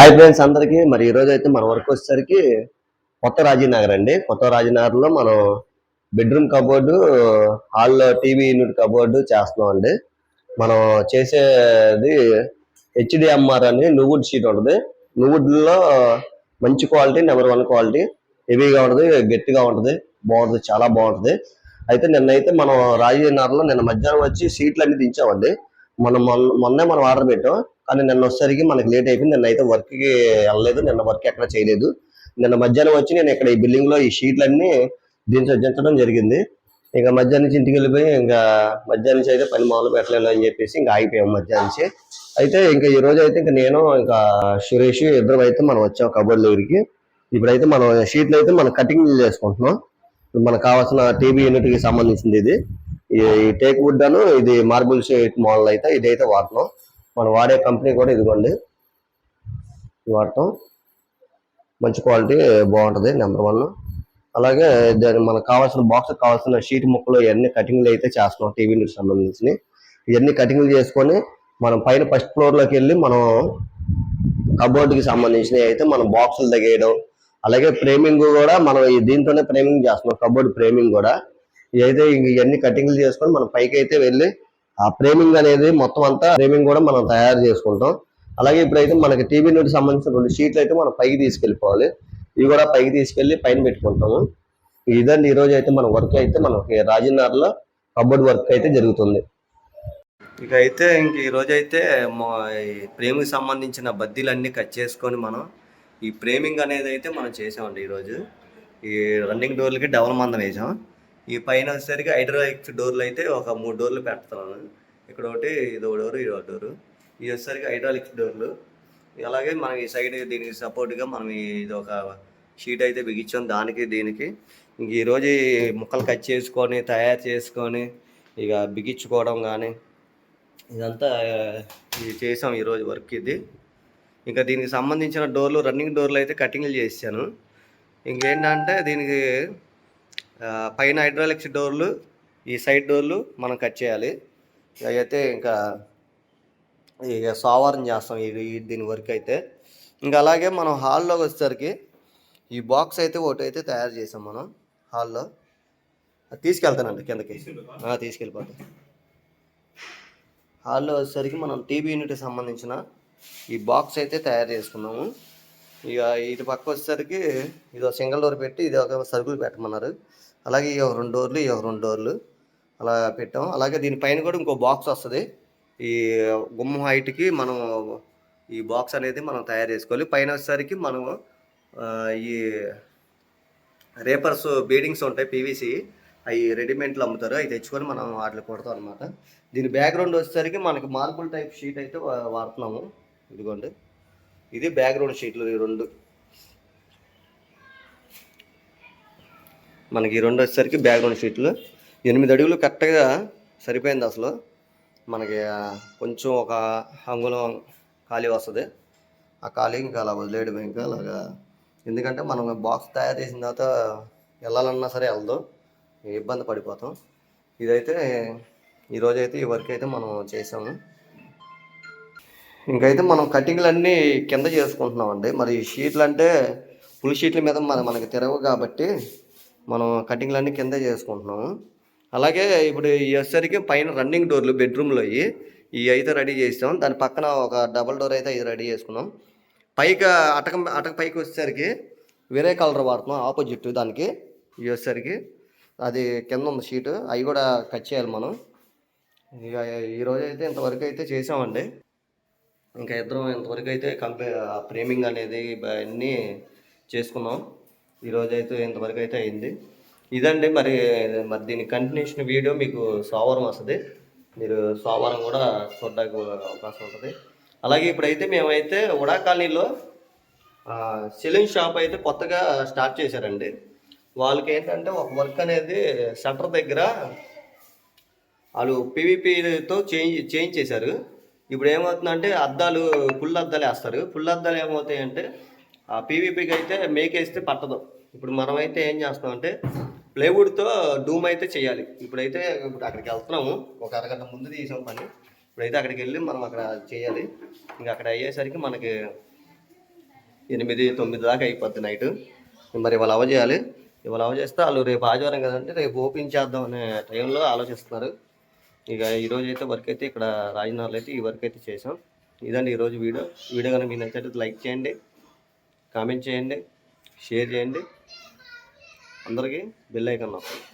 Hi friends అందరికి. మరి ఈరోజు అయితే మన వర్క్ వచ్చేసరికి కొత్త రాజీనగర్ అండి. కొత్త రాజీనగర్లో మనం బెడ్రూమ్ కబోర్డు హాల్లో టీవీ యూనిట్ కబోర్డు చేస్తున్నాం అండి మనం చేసేది హెచ్డిఎంఆర్ అని నువ్వుడ్ షీట్ ఉంటుంది. నువ్వుడ్లో మంచి క్వాలిటీ నెంబర్ వన్ క్వాలిటీ హెవీగా ఉంటుంది గట్టిగా ఉంటుంది బాగుంటుంది చాలా బాగుంటుంది. అయితే నిన్నైతే మనం రాజీనగర్లో నిన్న మధ్యాహ్నం వచ్చి సీట్లు అన్ని దించామండి. మనం మొన్న మొన్నే మనం ఆర్డర్ పెట్టాం. కానీ నిన్న వచ్చేసరికి మనకి లేట్ అయిపోయింది. నిన్న అయితే వర్క్కి వెళ్ళలేదు. నిన్న వర్క్ ఎక్కడ చేయలేదు. నిన్న మధ్యాహ్నం వచ్చి నేను ఇక్కడ ఈ బిల్డింగ్లో ఈ షీట్లన్నీ దించ దించడం జరిగింది. ఇంకా మధ్యాహ్నం నుంచి ఇంటికి వెళ్ళిపోయి ఇంకా మధ్యాహ్నం నుంచి అయితే పని మామూలు పెట్టలేదు అని చెప్పేసి ఇంకా ఆగిపోయాం మధ్యాహ్నం నుంచి. అయితే ఇంకా ఈ రోజు అయితే ఇంకా నేను ఇంకా సురేష్ ఇద్దరు అయితే మనం వచ్చాం కబోర్డ్ దగ్గరికి ఇప్పుడైతే మనం షీట్లు అయితే మనం కటింగ్ చేసుకుంటున్నాం. మనకు కావాల్సిన టీవీ యూనిట్కి సంబంధించింది ఇది. ఈ టేక్ వుడ్ అను ఇది మార్బుల్ షీట్ మోడల్ అయితే ఇదైతే వాడతాం. మనం వాడే కంపెనీ కూడా ఇదిగోండి. వాడతాం. వాడటం మంచి క్వాలిటీ బాగుంటుంది నెంబర్ వన్. అలాగే దాని మనకు కావాల్సిన బాక్స్ కావాల్సిన షీట్ ముక్కలు ఇవన్నీ కటింగ్లు అయితే చేస్తున్నాం టీవీకి సంబంధించి ఇవన్నీ కటింగ్లు చేసుకొని మనం పైన ఫస్ట్ ఫ్లోర్లోకి వెళ్ళి మనం కబోర్డ్కి సంబంధించినవి అయితే మనం బాక్సులు తగేయడం. అలాగే ఫ్రేమింగ్ కూడా మనం దీంతోనే ఫ్రేమింగ్ చేస్తున్నాం కబోర్డ్ ఫ్రేమింగ్ కూడా. ఇదైతే ఇవన్నీ కటింగ్లు చేసుకొని మనం పైకి అయితే వెళ్ళి ఆ ఫ్రేమింగ్ అనేది మొత్తం అంతా ఫ్రేమింగ్ కూడా మనం తయారు చేసుకుంటాం. అలాగే ఇప్పుడైతే మనకి టీవీ నుండి సంబంధించిన రెండు షీట్లు అయితే మనం పైకి తీసుకెళ్ళిపోవాలి. ఇవి కూడా పైకి తీసుకెళ్ళి పైన పెట్టుకుంటాము. ఇదండి ఈ రోజు అయితే మన వర్క్ అయితే మనకి రాజీనగర్లో కబోర్డ్ వర్క్ అయితే జరుగుతుంది. ఇక అయితే ఇంక ఈ అయితే ప్రేమికి సంబంధించిన బద్దీలన్నీ కట్ చేసుకొని మనం ఈ ఫ్రేమింగ్ అనేది అయితే మనం చేసామండి ఈరోజు. ఈ రన్నింగ్ డోర్లకి డబల్ మందం వేసాం. ఈ పైన వచ్చేసరికి హైడ్రాలిక్స్ డోర్లు అయితే ఒక మూడు డోర్లు పెడతాను. ఇక్కడ ఒకటి ఇది ఒక డోరు ఇది ఒక డోరు. ఇది వచ్చేసరికి హైడ్రాలిక్స్ డోర్లు. అలాగే మనం ఈ సైడ్ దీనికి సపోర్ట్గా మనం ఇది ఒక షీట్ అయితే బిగించాం దానికి దీనికి. ఇంక ఈరోజు ముక్కలు కట్ చేసుకొని తయారు చేసుకొని ఇక బిగించుకోవడం కానీ ఇదంతా ఇది చేసాం ఈరోజు వర్క్ ఇది. ఇంకా దీనికి సంబంధించిన డోర్లు రన్నింగ్ డోర్లు అయితే కటింగ్లు చేశాను. ఇంకేంటంటే దీనికి పైన హైడ్రాలిక్స్ డోర్లు ఈ సైడ్ డోర్లు మనం కట్ చేయాలి. అయితే ఇంకా ఇక సోవారం చేస్తాం ఇది దీని వరకు అయితే. ఇంకా అలాగే మనం హాల్లోకి వచ్చేసరికి ఈ బాక్స్ అయితే ఒకటి అయితే తయారు చేసాం మనం హాల్లో. తీసుకెళ్తానండి కిందకి. తీసుకెళ్ళిపోతాం. హాల్లో వచ్చేసరికి మనం టీవీ యూనిట్కి సంబంధించిన ఈ బాక్స్ అయితే తయారు చేసుకున్నాము. ఇక ఇటు పక్క వచ్చేసరికి ఇది ఒక సింగిల్ డోర్ పెట్టి ఇది ఒక సరుకులు పెట్టమన్నారు. అలాగే ఈ రెండు డోర్లు ఈ రెండు డోర్లు అలా పెట్టాం. అలాగే దీనిపైన కూడా ఇంకో బాక్స్ వస్తుంది. ఈ గుమ్మం హైట్కి మనం ఈ బాక్స్ అనేది మనం తయారు చేసుకోవాలి. పైన వచ్చేసరికి మనం ఈ రేపర్స్ బీడింగ్స్ ఉంటాయి పీవీసీ. అవి రెడీమేడ్లు అమ్ముతారు. అవి తెచ్చుకొని మనం వాటిలో కొడతాం అనమాట దీని బ్యాక్గ్రౌండ్ వచ్చేసరికి మనకి మార్బుల్ టైప్ షీట్ అయితే వాడుతున్నాము. ఇదిగోండి. ఇది బ్యాక్గ్రౌండ్ షీట్లు ఈ రెండు. మనకి ఈ రెండు వచ్చేసరికి బ్యాక్గ్రౌండ్ షీట్లు ఎనిమిది అడుగులు కరెక్ట్గా సరిపోయింది అసలు. మనకి కొంచెం ఒక అంగుళం ఖాళీ వస్తుంది. ఆ ఖాళీ ఇంకా అలా వదిలేయడం ఇంకా అలాగా. ఎందుకంటే మనం బాక్స్ తయారు చేసిన తర్వాత వెళ్ళాలన్నా సరే వెళ్దు ఇబ్బంది పడిపోతాం. ఇదైతే ఈరోజైతే ఈ వర్క్ అయితే మనం చేసాము. ఇంకైతే మనం కటింగ్లు అన్నీ కింద చేసుకుంటున్నామండి. మరి ఈ షీట్లు అంటే ఫుల్ షీట్ల మీద మన మనకి తిరగవు కాబట్టి మనం కటింగ్లన్నీ కింద చేసుకుంటున్నాము అలాగే ఇప్పుడు ఈ వచ్చేసరికి పైన రన్నింగ్ డోర్లు బెడ్రూమ్లో అయ్యి ఇవి అయితే రెడీ చేసాం. దాని పక్కన ఒక డబల్ డోర్ అయితే ఇది రెడీ చేసుకున్నాం. పైకి అటక అటక పైకి వచ్చేసరికి వేరే కలర్ వాడుతున్నాం ఆపోజిట్ దానికి. ఇవి వచ్చేసరికి అది కింద ఉంది షీట్ అవి కూడా కట్ చేయాలి మనం. ఇక ఈరోజు అయితే ఇంతవరకు అయితే చేసామండి. ఇంకా ఇద్దరం ఇంతవరకు అయితే కంపే ఫ్రేమింగ్ అనేది అన్నీ చేసుకున్నాం. ఈరోజు అయితే ఇంతవరకు అయితే అయింది. ఇదండి మరి మరి దీని కంటిన్యూషన్ వీడియో మీకు సోమవారం వస్తుంది. మీరు సోమవారం కూడా చూడడానికి అవకాశం ఉంటుంది. అలాగే ఇప్పుడైతే మేమైతే ఉడా కాలనీలో సెలూన్ షాప్ అయితే కొత్తగా స్టార్ట్ చేశారండి. వాళ్ళకి ఏంటంటే ఒక వర్క్ అనేది షట్టర్ దగ్గర వాళ్ళు పీవీపీతో చేంజ్ చేంజ్ చేశారు. ఇప్పుడు ఏమవుతుందంటే అద్దాలు ఫుల్ అద్దాలు వేస్తారు ఫుల్ అద్దాలు ఏమవుతాయంటే పీవీపీకి అయితే మేకేస్తే పట్టదు. ఇప్పుడు మనం అయితే ఏం చేస్తామంటే ప్లేవుడ్తో డూమ్ అయితే చేయాలి. ఇప్పుడైతే ఇప్పుడు అక్కడికి వెళ్తున్నాము. ఒక అరగంట ముందు తీసాం పని. ఇప్పుడైతే అక్కడికి వెళ్ళి మనం అక్కడ చేయాలి. ఇంకా అక్కడ అయ్యేసరికి మనకి ఎనిమిది తొమ్మిది దాకా అయిపోద్ది నైట్. మరి ఇవాళ అవ చేయాలి. ఇవాళ అవ చేస్తే వాళ్ళు రేపు ఆదివారం కదంటే రేపు ఓపెన్ చేద్దాం అనే టైంలో ఆలోచిస్తున్నారు. ఇక ఈరోజు అయితే వర్క్ అయితే ఇక్కడ రాజనగర్లో అయితే ఈ వర్క్ అయితే చేసాం ఇదండి ఈరోజు వీడియో. వీడియో కనుక మీ నచ్చినట్లయితే లైక్ చేయండి. కామెంట్ చేయండి షేర్ చేయండి. అందరికీ బెల్ ఐకన్ నొక్కండి